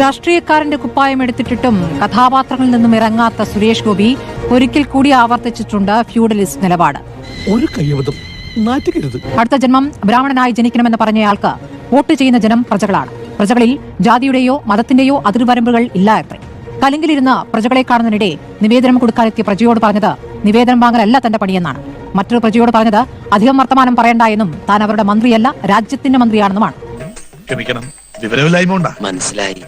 രാഷ്ട്രീയക്കാരന്റെ കുപ്പായം എടുത്തിട്ടിട്ടും കഥാപാത്രങ്ങളിൽ നിന്നും ഇറങ്ങാത്ത സുരേഷ് ഗോപി ഒരിക്കൽ കൂടി ആവർത്തിച്ചിട്ടുണ്ട് ഫ്യൂഡലിസ്റ്റ് നിലപാട്. ഒരു നാറ്റുകരുത് അടുത്ത ജന്മം ബ്രാഹ്മണനായി ജനിക്കണമെന്ന് പറഞ്ഞയാൾക്ക് വോട്ട് ചെയ്യുന്ന ജനം പ്രജകളാണ്. പ്രജകളിൽ ജാതിയുടെയോ മതത്തിന്റെയോ അതിർവരമ്പുകൾ ഇല്ല അത്രേ കലിങ്കിലിരുന്ന് പ്രജകളെ കാണുന്നതിനിടെ നിവേദനം കൊടുക്കാനെത്തിയ പ്രജയോട് പറഞ്ഞത് നിവേദനം വാങ്ങലല്ല തന്റെ പണിയെന്നാണ്. മറ്റൊരു പ്രജയോട് പറഞ്ഞത് അധികം വർത്തമാനം പറയണ്ട എന്നും താൻ അവരുടെ മന്ത്രിയല്ല രാജ്യത്തിന്റെ മന്ത്രിയാണെന്നുമാണ്. ക്ഷമിക്കണം. വിവരമില്ലായ്മ ഉണ്ടാ. മനസ്സിലായി.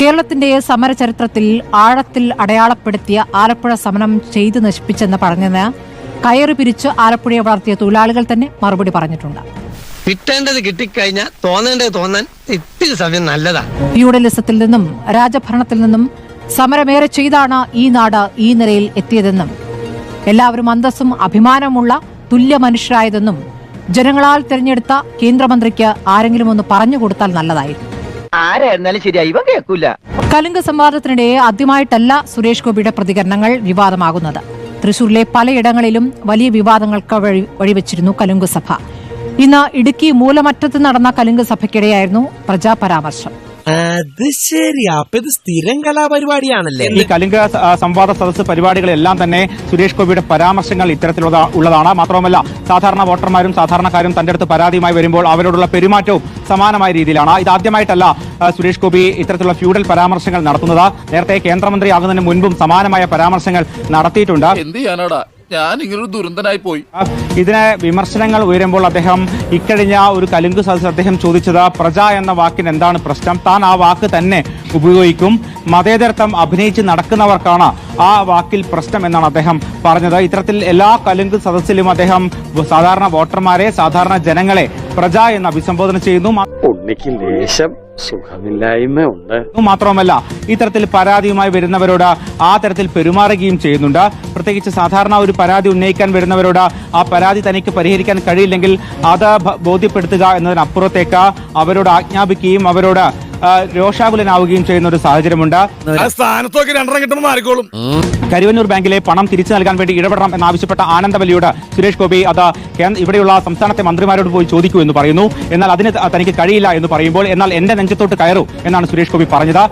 കേരളത്തിന്റെ സമര ചരിത്രത്തിൽ ആഴത്തിൽ അടയാളപ്പെടുത്തിയ ആലപ്പുഴ സമരം ചെയ്തു നശിപ്പിച്ചെന്ന് പറഞ്ഞത് കയറി പിരിച്ച് ആലപ്പുഴയെ വളർത്തിയ തൊഴിലാളികൾ തന്നെ മറുപടി പറഞ്ഞിട്ടുണ്ട്. കിട്ടേണ്ടത് കിട്ടിക്കഴിഞ്ഞാൽ തോന്നേണ്ടത് തോന്നാൻ ഇത്തിരി സമയം നല്ലതാ. ഫ്യൂഡലിസത്തിൽ നിന്നും രാജഭരണത്തിൽ നിന്നും സമരമേറെ ചെയ്താണ് ഈ നാട് ഈ നിലയിൽ എത്തിയതെന്നും എല്ലാവരും അന്തസ്സും അഭിമാനമുള്ള തുല്യ മനുഷ്യരായതെന്നും ജനങ്ങളാൽ തിരഞ്ഞെടുത്ത കേന്ദ്രമന്ത്രിക്ക് ആരെങ്കിലും ഒന്ന് പറഞ്ഞു കൊടുത്താൽ നല്ലതായിരുന്നു ആരായിരുന്നാലും ശരിയാ ഇവ കേൾക്കൂല കലുങ്ക് സംവാദത്തിനിടെ ആദ്യമായിട്ടല്ല സുരേഷ് ഗോപിയുടെ പ്രതികരണങ്ങൾ വിവാദമാകുന്നത്. തൃശൂരിലെ പലയിടങ്ങളിലും വലിയ വിവാദങ്ങൾക്ക് വഴി വഴിവെച്ചിരുന്നു കലുങ്ക് സഭ. ഇന്ന് ഇടുക്കി മൂലമറ്റത്ത് നടന്ന കലുങ്ക് സഭയ്ക്കിടെയായിരുന്നു പ്രജാപരാമർശം. അത് ശരി. അപ്പൊ ഇത് സ്ഥിരം കലാപരിപാടിയാണല്ലേ? ഈ കലിംഗ സംവാദ സദസ് പരിപാടികളെല്ലാം തന്നെ സുരേഷ് ഗോപിയുടെ പരാമർശങ്ങൾ ഇത്തരത്തിലുള്ള ഉള്ളതാണ്. മാത്രവുമല്ല സാധാരണ വോട്ടർമാരും സാധാരണക്കാരും തന്റെ അടുത്ത് പരാതിയുമായി വരുമ്പോൾ അവരോടുള്ള പെരുമാറ്റവും സമാനമായ രീതിയിലാണ്. ഇതാദ്യമായിട്ടല്ല സുരേഷ് ഗോപി ഇത്തരത്തിലുള്ള ഫ്യൂഡൽ പരാമർശങ്ങൾ നടത്തുന്നത്. നേരത്തെ കേന്ദ്രമന്ത്രിയാകുന്നതിന് മുൻപും സമാനമായ പരാമർശങ്ങൾ നടത്തിയിട്ടുണ്ട്. എന്ത് ചെയ്യാനാടാ? ഞാൻ ഇങ്ങനൊരു ദുരന്തനായി പോയി. ഇതിനെ വിമർശനങ്ങൾ ഉയരുമ്പോൾ അദ്ദേഹം ഇക്കഴിഞ്ഞ ഒരു കലുങ്ക് സദസ് അദ്ദേഹം ചോദിച്ചത് പ്രജ എന്ന വാക്കിന് എന്താണ് പ്രശ്നം? താൻ ആ വാക്ക് തന്നെ ഉപയോഗിക്കും. മതേതരത്വം അഭിനയിച്ച് നടക്കുന്നവർക്കാണ് ആ വാക്കിൽ പ്രശ്നം എന്നാണ് അദ്ദേഹം പറഞ്ഞത്. ഇത്തരത്തിൽ എല്ലാ കലുങ്ക് സദസ്സിലും അദ്ദേഹം സാധാരണ വോട്ടർമാരെ സാധാരണ ജനങ്ങളെ പ്രജ എന്ന് അഭിസംബോധന ചെയ്യുന്നു. ഉണ്ണിക്ക് ലേശം സുഖമില്ലായ്മ ഉണ്ട്. മാത്രവുമല്ല ഇത്തരത്തിൽ പരാതിയുമായി വരുന്നവരോട് ആ തരത്തിൽ പെരുമാറുകയും ചെയ്യുന്നുണ്ട്. പ്രത്യേകിച്ച് സാധാരണ ഒരു പരാതി ഉന്നയിക്കാൻ വരുന്നവരോട് ആ പരാതി തനിക്ക് പരിഹരിക്കാൻ കഴിയില്ലെങ്കിൽ അത് ബോധ്യപ്പെടുത്തുക എന്നതിനപ്പുറത്തേക്ക് അവരോട് ആജ്ഞാപിക്കുകയും അവരോട് രോഷാകുലനാവുകയും ചെയ്യുന്ന ഒരു സാഹചര്യമുണ്ട്. സ്ഥാനത്തൊക്കെ രണ്ടെണ്ണം കിട്ടുമ്പോൾ മാറിക്കോളും. കരുവന്നൂർ ബാങ്കിലെ പണം തിരിച്ചു നൽകാൻ വേണ്ടി ഇടപെടണം എന്നാവശ്യപ്പെട്ട ആനന്ദവല്ലിയോട് സുരേഷ് ഗോപി അത് ഇവിടെയുള്ള സംസ്ഥാനത്തെ മന്ത്രിമാരോട് പോയി ചോദിക്കൂ എന്ന് പറയുന്നു. എന്നാൽ അതിന് തനിക്ക് കഴിയില്ല എന്ന് പറയുമ്പോൾ എന്നാൽ എന്റെ നെഞ്ചത്തോട്ട് കയറൂ എന്നാണ് സുരേഷ് ഗോപി പറഞ്ഞത്.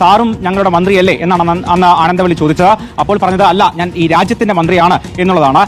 സാറും ഞങ്ങളുടെ മന്ത്രിയല്ലേ എന്നാണ് അന്ന് ആനന്ദവല്ലി ചോദിച്ചത്. അപ്പോൾ പറഞ്ഞത് അല്ല ഞാൻ ഈ രാജ്യത്തിന്റെ മന്ത്രിയാണ് എന്നുള്ളതാണ്.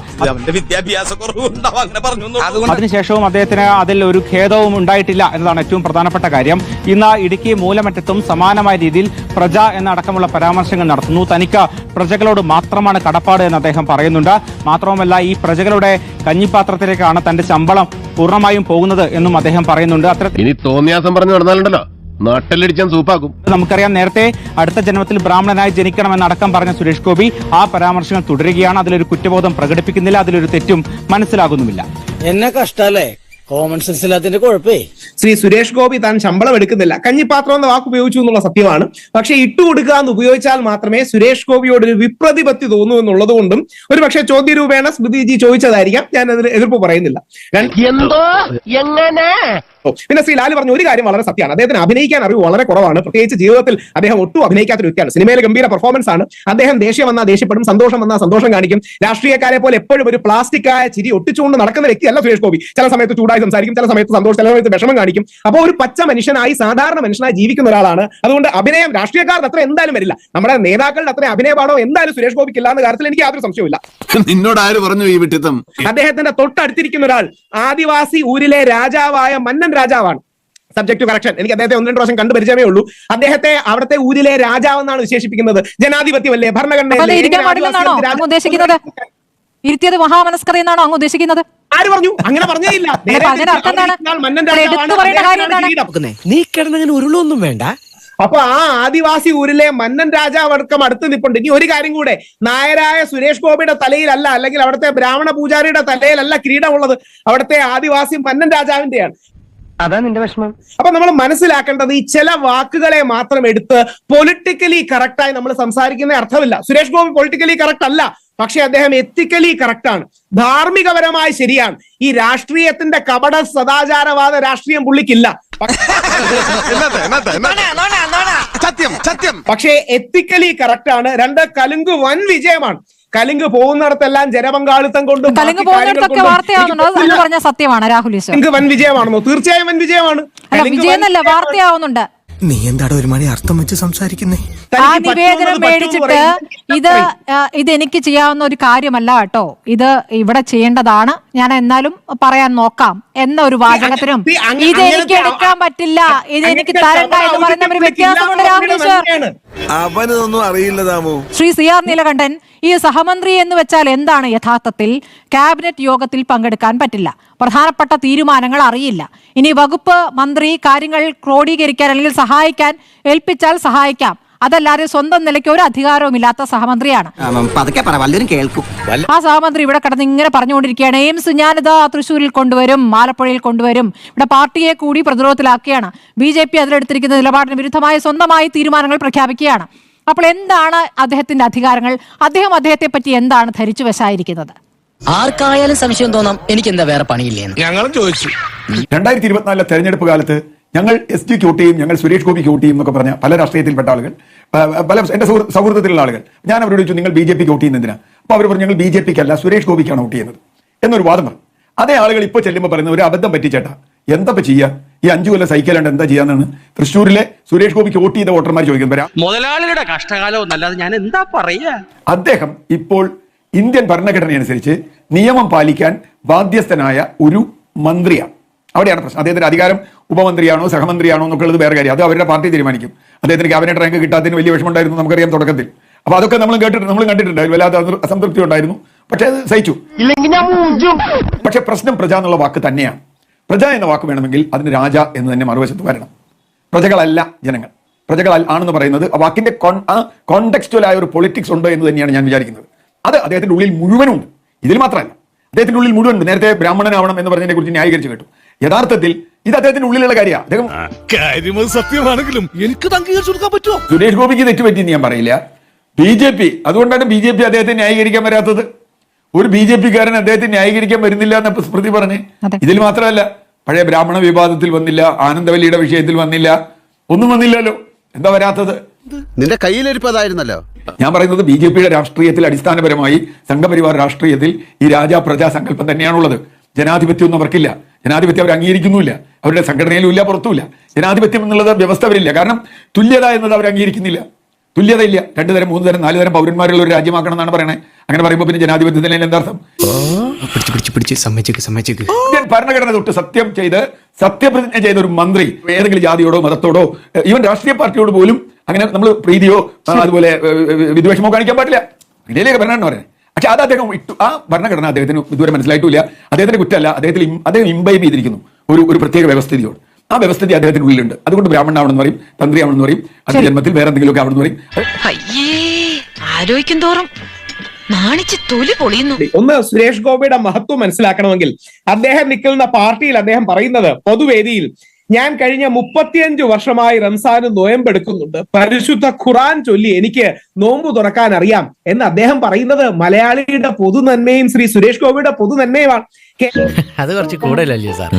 അതിനുശേഷവും അദ്ദേഹത്തിന് അതിൽ ഒരു ഖേദവും ഉണ്ടായിട്ടില്ല എന്നതാണ് ഏറ്റവും പ്രധാനപ്പെട്ട കാര്യം. ഇന്ന് ഇടുക്കി മൂലമറ്റത്തും സമാനമായ രീതിയിൽ പ്രജ എന്നടക്കമുള്ള പരാമർശങ്ങൾ നടത്തുന്നു. തനിക്ക് പ്രജകളോട് മാത്രമാണ് കടപ്പാട് എന്ന് അദ്ദേഹം പറയുന്നുണ്ട്. മാത്രവുമല്ല ഈ പ്രജകളുടെ കഞ്ഞിപ്പാത്രത്തിലേക്കാണ് തന്റെ ശമ്പളം പൂർണമായും പോകുന്നത് എന്നും അദ്ദേഹം പറയുന്നുണ്ട്. അത്തരത്തിൽ ഇനി തോന്നിയാസം പറഞ്ഞു നടന്നാലുണ്ടല്ലോ. നാട്ടിലടിച്ചാൻ സൂപ്പാക്കും. നമുക്കറിയാം. നേരത്തെ അടുത്ത ജന്മത്തിൽ ബ്രാഹ്മണനായി ജനിക്കണമെന്ന് ജനിക്കണമെന്നടക്കം പറഞ്ഞ സുരേഷ് ഗോപി ആ പരാമർശങ്ങൾ തുടരുകയാണ്. അതിലൊരു കുറ്റബോധം പ്രകടിപ്പിക്കുന്നില്ല. അതിലൊരു തെറ്റും മനസ്സിലാകുന്നുമില്ല. എന്നെ കഷ്ടല്ലേ? കോമൺ സെൻസ് ഇല്ലാത്തതിന്റെ കുഴപ്പേ. ശ്രീ സുരേഷ് ഗോപി താൻ ശമ്പളം എടുക്കുന്നില്ല. കഞ്ഞിപ്പാത്രം എന്ന വാക്ക് ഉപയോഗിച്ചു എന്നുള്ള സത്യമാണ്. പക്ഷേ ഇട്ടുകൊടുക്കുക എന്ന് ഉപയോഗിച്ചാൽ മാത്രമേ സുരേഷ് ഗോപിയോട് ഒരു വിപ്രതിപത്തി തോന്നൂ എന്നുള്ളത് കൊണ്ടും ഒരു പക്ഷേ ചോദ്യരൂപേണ സ്മൃതിജി ചോദിച്ചതായിരിക്കാം. ഞാൻ അതിന് എതിർപ്പ് പറയുന്നില്ല. എന്തോ? എങ്ങനെ? പിന്നെ ശ്രീ ലാൽ പറഞ്ഞ ഒരു കാര്യം വളരെ സത്യമാണ്. അദ്ദേഹത്തിന് അഭിനയിക്കാൻ അറിവ് വളരെ കുറവാണ്. പ്രത്യേകിച്ച് ജീവിതത്തിൽ അദ്ദേഹം ഒട്ടും അഭിനയിക്കാത്ത ഒരു വ്യക്തിയാണ്. സിനിമയിലെ ഗംഭീര പെർഫോമൻസ് ആണ്. അദ്ദേഹം ദേഷ്യം വന്നാൽ ദേഷ്യപ്പെടും സന്തോഷം വന്നാൽ സന്തോഷം കാണിക്കും. രാഷ്ട്രീയക്കാരെ പോലെ എപ്പോഴും ഒരു പ്ലാസ്റ്റിക് ആയ ചിരി ഒട്ടിച്ചുകൊണ്ട് നടക്കുന്ന വ്യക്തിയല്ല സുരേഷ് ഗോപി. ചില സമയത്ത് ചൂടായി സംസാരിക്കും. ചില സമയത്ത് സന്തോഷം ചില സമയത്ത് വിഷമം കാണിക്കും. അപ്പോൾ ഒരു പച്ച മനുഷ്യനായി സാധാരണ മനുഷ്യനായി ജീവിക്കുന്ന ഒരാളാണ്. അതുകൊണ്ട് അഭിനയം രാഷ്ട്രീയക്കാരുടെ അത്ര എന്തായാലും വരില്ല. നമ്മുടെ നേതാക്കളുടെ അത്ര അഭിനയപാടോ എന്തായാലും സുരേഷ് ഗോപിക്ക് ഇല്ല എന്ന കാര്യത്തിൽ എനിക്ക് യാതൊരു സംശയമില്ല നിന്നോട് ആര് പറഞ്ഞു ഈ വിട്ടിത്തം? അദ്ദേഹത്തിന്റെ തൊട്ടടുത്തിരിക്കുന്ന ഒരാൾ ആദിവാസി ഊരിലെ രാജാവായ മന്നൻ രാജാവാണ്. സബ്ജക്ട് കറക്ഷൻ എനിക്ക് അദ്ദേഹത്തെ ഒന്ന് രണ്ട് പ്രാവശ്യം കണ്ടു പരിചയമേ ഉള്ളൂ. അദ്ദേഹത്തെ അവിടുത്തെ ഊരിലെ രാജാവെന്നാണ് വിശേഷിപ്പിക്കുന്നത്. ജനാധിപത്യമല്ലേ? ഭരണഘടന ഇരുത്തിയത് മഹാമനസ്കത എന്നാണോ അങ്ങ് ഉദ്ദേശിക്കുന്നത്? ആര് പറഞ്ഞു? അങ്ങനെ പറഞ്ഞേ ഇല്ല. നീ കിടന്നങ്ങനെ ഉരുളൊന്നും വേണ്ട. അപ്പൊ ആ ആദിവാസി ഊരിലെ മന്നൻ രാജാവ് അടക്കം അടുത്ത് നിപ്പുണ്ട്. ഇനി ഒരു കാര്യം കൂടെ. നായരായ സുരേഷ് ഗോപിയുടെ തലയിലല്ല അല്ലെങ്കിൽ അവിടുത്തെ ബ്രാഹ്മണ പൂജാരിയുടെ തലയിലല്ല കിരീടമുള്ളത്. അവിടുത്തെ ആദിവാസി മന്നൻ രാജാവിന്റെയാണ്. അതാ നിന്റെ വിഷമം. അപ്പൊ നമ്മൾ മനസ്സിലാക്കേണ്ടത് ഈ ചില വാക്കുകളെ മാത്രം എടുത്ത് പൊളിറ്റിക്കലി കറക്റ്റായി നമ്മൾ സംസാരിക്കുന്ന അർത്ഥമില്ല. സുരേഷ് ഗോപി പൊളിറ്റിക്കലി കറക്റ്റ് അല്ല. പക്ഷെ അദ്ദേഹം എത്തിക്കലി കറക്റ്റ് ആണ്. ധാർമ്മികപരമായി ശരിയാണ്. ഈ രാഷ്ട്രീയത്തിന്റെ കപട സദാചാരവാദ രാഷ്ട്രീയം പുള്ളിക്കില്ല. സത്യം സത്യം. പക്ഷേ എത്തിക്കലി കറക്റ്റ് ആണ്. രണ്ട് കലുങ്ക് വൻ വിജയമാണ്. കലുങ്ക് പോകുന്നിടത്തെല്ലാം ജനപങ്കാളിത്തം കൊണ്ടും കലിങ്ക് പോകുന്നിടത്തൊക്കെ വാർത്തയാവുന്നുണ്ടോ? എന്ന് പറഞ്ഞ സത്യമാണ് രാഹുൽ വൻ വിജയമാണെന്നോ? തീർച്ചയായും വൻ വിജയമാണ്. വിജയം വാർത്തയാവുന്നുണ്ട്. നീ എന്താടോ ഒരു മണി അർത്ഥം വെച്ച് സംസാരിക്കുന്നേ? ആ നിവേദനം മേടിച്ചിട്ട് ഇത് ഇത് എനിക്ക് ചെയ്യാവുന്ന ഒരു കാര്യമല്ല കേട്ടോ. ഇത് ഇവിടെ ചെയ്യേണ്ടതാണ്. ഞാൻ എന്നാലും പറയാൻ നോക്കാം എന്ന ഒരു വാചകത്തിനും ഇത് എനിക്ക് എടുക്കാൻ പറ്റില്ല. ഇത് എനിക്ക് തരണ്ട എന്ന് പറയുന്ന ഒരു വ്യത്യാസമുണ്ട് തന്നെയാണ്. അവനൊന്നും അറിയില്ല താമോ ശ്രീ സി ആർ നീലകണ്ഠൻ ഈ സഹമന്ത്രി എന്ന് വെച്ചാൽ എന്താണ് യഥാർത്ഥത്തിൽ? ക്യാബിനറ്റ് യോഗത്തിൽ പങ്കെടുക്കാൻ പറ്റില്ല. പ്രധാനപ്പെട്ട തീരുമാനങ്ങൾ അറിയില്ല. ഇനി വകുപ്പ് മന്ത്രി കാര്യങ്ങൾ ക്രോഡീകരിക്കാൻ അല്ലെങ്കിൽ സഹായിക്കാൻ ഏൽപ്പിച്ചാൽ സഹായിക്കാം. അതല്ലാതെ സ്വന്തം നിലയ്ക്ക് ഒരു അധികാരവും ഇല്ലാത്ത സഹമന്ത്രിയാണ്. ആ സഹമന്ത്രി ഇവിടെ കിടന്ന് ഇങ്ങനെ പറഞ്ഞുകൊണ്ടിരിക്കുകയാണ്. എയിംസ് ഞാനിതാ തൃശ്ശൂരിൽ കൊണ്ടുവരും ആലപ്പുഴയിൽ കൊണ്ടുവരും. ഇവിടെ പാർട്ടിയെ കൂടി പ്രതിരോധത്തിലാക്കുകയാണ്. ബി ജെ പി അതിലെടുത്തിരിക്കുന്ന നിലപാടിന് വിരുദ്ധമായ സ്വന്തമായി തീരുമാനങ്ങൾ പ്രഖ്യാപിക്കുകയാണ്. അപ്പോൾ എന്താണ് അദ്ദേഹത്തിന്റെ അധികാരങ്ങൾ? അദ്ദേഹം അദ്ദേഹത്തെ പറ്റി എന്താണ് ധരിച്ചു വശായിരിക്കുന്നത്? ആർക്കായാലും സംശയം തോന്നാം എനിക്ക് എന്താ വേറെ പണിയില്ലേ ഞങ്ങളും ചോദിച്ചു. രണ്ടായിരത്തി ഇരുപത്തിനാലിലെ തെരഞ്ഞെടുപ്പ് കാലത്ത് ഞങ്ങൾ എസ് ജി ക്യൂട്ടിയും ഞങ്ങൾ സുരേഷ് ഗോപി ക്യൂട്ടിയും എന്നൊക്കെ പറഞ്ഞ പല രാഷ്ട്രീയത്തിൽപ്പെട്ട ആളുകൾ പല എന്റെ സൗഹൃദത്തിലുള്ള ആളുകൾ. ഞാൻ അവരോട് ചോദിച്ചു നിങ്ങൾ ബി ജെ പി വോട്ട് ചെയ്യുന്ന എന്തിനാ? അപ്പൊ അവർ പറഞ്ഞു ഞങ്ങൾ ബി ജെ പിക്ക് അല്ല സുരേഷ് ഗോപിക്കാണ് വോട്ട് ചെയ്യുന്നത്. എന്നൊരു വാദം പറഞ്ഞു. അതേ ആളുകൾ ഇപ്പോൾ ചെല്ലുമ്പോൾ പറയുന്ന ഒരു അബദ്ധം പറ്റിച്ചേട്ടാ എന്താ ചെയ്യുക ചെയ്യാ? ഈ അഞ്ചു കൊല്ലം സൈക്കിളാണ്ട് എന്താ ചെയ്യാന്നാണ് തൃശ്ശൂരിലെ സുരേഷ് ഗോപിക്ക് വോട്ട് ചെയ്ത വോട്ടർമാർ ചോദിക്കുന്നത് മുതലാളിയുടെ കഷ്ടകാലം ഞാൻ എന്താ പറയാ? അദ്ദേഹം ഇപ്പോൾ ഇന്ത്യൻ ഭരണഘടന അനുസരിച്ച് നിയമം പാലിക്കാൻ ബാധ്യസ്ഥനായ ഒരു മന്ത്രിയാണ്. അവിടെയാണ് പ്രശ്നം. അദ്ദേഹത്തിന്റെ അധികാരം ഉപമന്ത്രിയാണോ സഹമന്ത്രിയാണോ എന്നൊക്കെ ഉള്ളത് വേറെ കാര്യം. അത് അവരുടെ പാർട്ടി തീരുമാനിക്കും. അദ്ദേഹത്തിന് ക്യാബിനറ്റ് റാങ്ക് കിട്ടാത്തതിന് വലിയ വിഷമമുണ്ടായിരുന്നു നമുക്കറിയാം തുടക്കത്തിൽ. അപ്പൊ അതൊക്കെ നമ്മൾ കേട്ടിട്ട് നമ്മൾ കണ്ടിട്ടുണ്ട്. വല്ലാത്ത അസംതൃ- അസംതൃപ്തി ഉണ്ടായിരുന്നു. പക്ഷേ അത് സഹിച്ചു. പക്ഷെ പ്രശ്നം പ്രജ എന്നുള്ള വാക്ക് തന്നെയാണ്. പ്രജ എന്ന വാക്ക് വേണമെങ്കിൽ അതിന് രാജ എന്ന് തന്നെ മറുവശത്ത് വരണം. പ്രജകളല്ല ജനങ്ങൾ. പ്രജകൾ ആണെന്ന് പറയുന്നത് ആ വാക്കിന്റെ കോണ്ടെക്സ്റ്റുവൽ ആയ ഒരു പൊളിറ്റിക്സ് ഉണ്ട് എന്ന് തന്നെയാണ് ഞാൻ വിചാരിക്കുന്നത്. അത് അദ്ദേഹത്തിന്റെ ഉള്ളിൽ മുഴുവനുണ്ട്. ഇതിൽ മാത്രമല്ല. അദ്ദേഹത്തിന്റെ ഉള്ളിൽ മുഴുവൻ നേരത്തെ ബ്രാഹ്മണനാവണം എന്ന് പറഞ്ഞതിനെ കുറിച്ച് ന്യായീകരിച്ച് കേട്ടു. യഥാർത്ഥത്തിൽ ഇത് അദ്ദേഹത്തിന്റെ ഉള്ളിലുള്ള കാര്യമാണ്. അദ്ദേഹം കാര്യം സത്യമാണെങ്കിലും എനിക്ക് അംഗീകരിച്ചു കൊടുക്കാൻ പറ്റുമോ? സുരേഷ് ഗോപിക്ക് തെറ്റുപറ്റിയെന്ന് ഞാൻ പറയില്ല. ബി ജെ പി അതുകൊണ്ടാണ് ബി ജെ പി അദ്ദേഹത്തെ ന്യായീകരിക്കാൻ വരാത്തത്. ഒരു ബി ജെ പിക്കാരൻ അദ്ദേഹത്തെ ന്യായീകരിക്കാൻ വരുന്നില്ല എന്ന സ്മൃതി പറഞ്ഞ് ഇതിൽ മാത്രമല്ല പഴയ ബ്രാഹ്മണ വിവാദത്തിൽ വന്നില്ല ആനന്ദവല്ലിയുടെ വിഷയത്തിൽ വന്നില്ല ഒന്നും വന്നില്ലല്ലോ. എന്താ വരാത്തത്? നിന്റെ കയ്യിലിരിപ്പതായിരുന്നല്ലോ. ഞാൻ പറയുന്നത് ബി ജെ പിയുടെ രാഷ്ട്രീയത്തിൽ അടിസ്ഥാനപരമായി സംഘപരിവാർ രാഷ്ട്രീയത്തിൽ ഈ രാജാ പ്രജാ സങ്കല്പം തന്നെയാണുള്ളത്. ജനാധിപത്യം ഒന്നും അവർക്കില്ല. ജനാധിപത്യം അവർ അംഗീകരിക്കുന്നുമില്ല. അവരുടെ സംഘടനയിലും ഇല്ല പുറത്തുമില്ല. ജനാധിപത്യം എന്നുള്ളത് വ്യവസ്ഥ അവരില്ല. കാരണം തുല്യത എന്നത് അവർ അംഗീകരിക്കുന്നില്ല. തുല്യത ഇല്ല. രണ്ടു തരം മൂന്ന് തരം നാല് തരം പൗരന്മാരുള്ള ഒരു രാജ്യമാക്കണം എന്നാണ് പറയുന്നത് അങ്ങനെ പറയുമ്പോൾ പിന്നെ ജനാധിപത്യത്തിന് എന്താർത്ഥം? ഇന്ത്യൻ ഭരണഘടന തൊട്ട് സത്യം ചെയ്ത് സത്യപ്രതിജ്ഞ ചെയ്ത ഒരു മന്ത്രി ഏതെങ്കിലും ജാതിയോടോ മതത്തോടോ ഈവൻ രാഷ്ട്രീയ പാർട്ടിയോട് പോലും അങ്ങനെ നമ്മൾ പ്രീതിയോ അതുപോലെ വിദ്വേഷമോ കാണിക്കാൻ പാടില്ല. ഇതിലേക്ക് ഭരണഘടന പറയുന്നത് പക്ഷെ അത് അദ്ദേഹം ഇട്ടു. ആ ഭരണഘടന അദ്ദേഹത്തിന് ഇതുവരെ മനസ്സിലായിട്ടില്ല. അദ്ദേഹത്തിന്റെ കുറ്റമല്ല. അദ്ദേഹത്തിൽ അദ്ദേഹം ഇമ്പൈബ് ചെയ്തിരിക്കുന്നു ഒരു ഒരു പ്രത്യേക വ്യവസ്ഥിതിയോട്. ആ വ്യവസ്ഥിതി അദ്ദേഹത്തിന്റെ ഉള്ളിലുണ്ട്. അതുകൊണ്ട് ബ്രാഹ്മണനാവണമെന്ന് പറയും തന്ത്രിയാവണമെന്ന് പറയും അത് ജന്മത്തിൽ വേറെ എന്തെങ്കിലുമൊക്കെ ആവണമെന്ന് പറയും. ആലോചിക്കും തോറും ഒന്ന് സുരേഷ് ഗോപിയുടെ മഹത്വം മനസ്സിലാക്കണമെങ്കിൽ അദ്ദേഹം നിൽക്കുന്ന പാർട്ടിയിൽ അദ്ദേഹം പറയുന്നത് പൊതുവേദിയിൽ ഞാൻ കഴിഞ്ഞ മുപ്പത്തിയഞ്ചു വർഷമായി റംസാന് നോയമ്പെടുക്കുന്നുണ്ട്. പരിശുദ്ധ ഖുറാൻ ചൊല്ലി എനിക്ക് നോമ്പ് തുറക്കാൻ അറിയാം എന്ന് അദ്ദേഹം പറയുന്നത് മലയാളിയുടെ പൊതു നന്മയും ശ്രീ സുരേഷ് ഗോപിയുടെ പൊതു നന്മയുമാണ്. അത് കുറച്ച് കൂടുതലല്ലേ സാർ?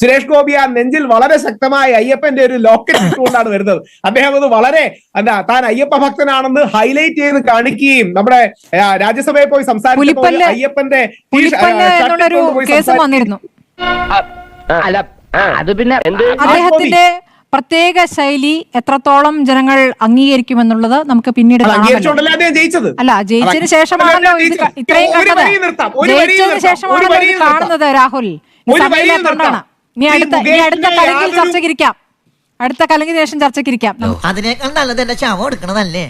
സുരേഷ് ഗോപി ആ നെഞ്ചിൽ വളരെ ശക്തമായ അയ്യപ്പന്റെ ഒരു ലോക്കറ്റ് കൊണ്ടാണ് വരുന്നത്. അദ്ദേഹം അത് വളരെ എന്താ താൻ അയ്യപ്പ ഭക്തനാണെന്ന് ഹൈലൈറ്റ് ചെയ്ത് കാണിക്കുകയും നമ്മുടെ രാജ്യസഭയിൽ പോയി സംസാരിക്കുന്ന അയ്യപ്പന്റെ അല്ല അത് പിന്നെ എന്ത്? അദ്ദേഹത്തിന്റെ പ്രത്യേക ശൈലി എത്രത്തോളം ജനങ്ങൾ അംഗീകരിക്കുമെന്നുള്ളത് നമുക്ക് പിന്നീട് അല്ല ജയിച്ചതിന് ശേഷമാണല്ലോ ഇത് ഇത്രയും കണ്ടത് ജയിച്ചതിന് ഒരു ശേഷമാണല്ലോ ഇത് കാണുന്നത് രാഹുൽ. സമയമില്ലാത്തതുകൊണ്ടാണ് നിർത്താം. അടുത്ത ഇനി അടുത്ത കലങ്കിൽ ചർച്ചയ്ക്കിരിക്കാം അടുത്ത കലങ്കിന് ശേഷം ചർച്ചയ്ക്കിരിക്കാം അതിനേക്കാൾ നല്ലത് എന്റെ ശവം എടുക്കണതല്ലേ?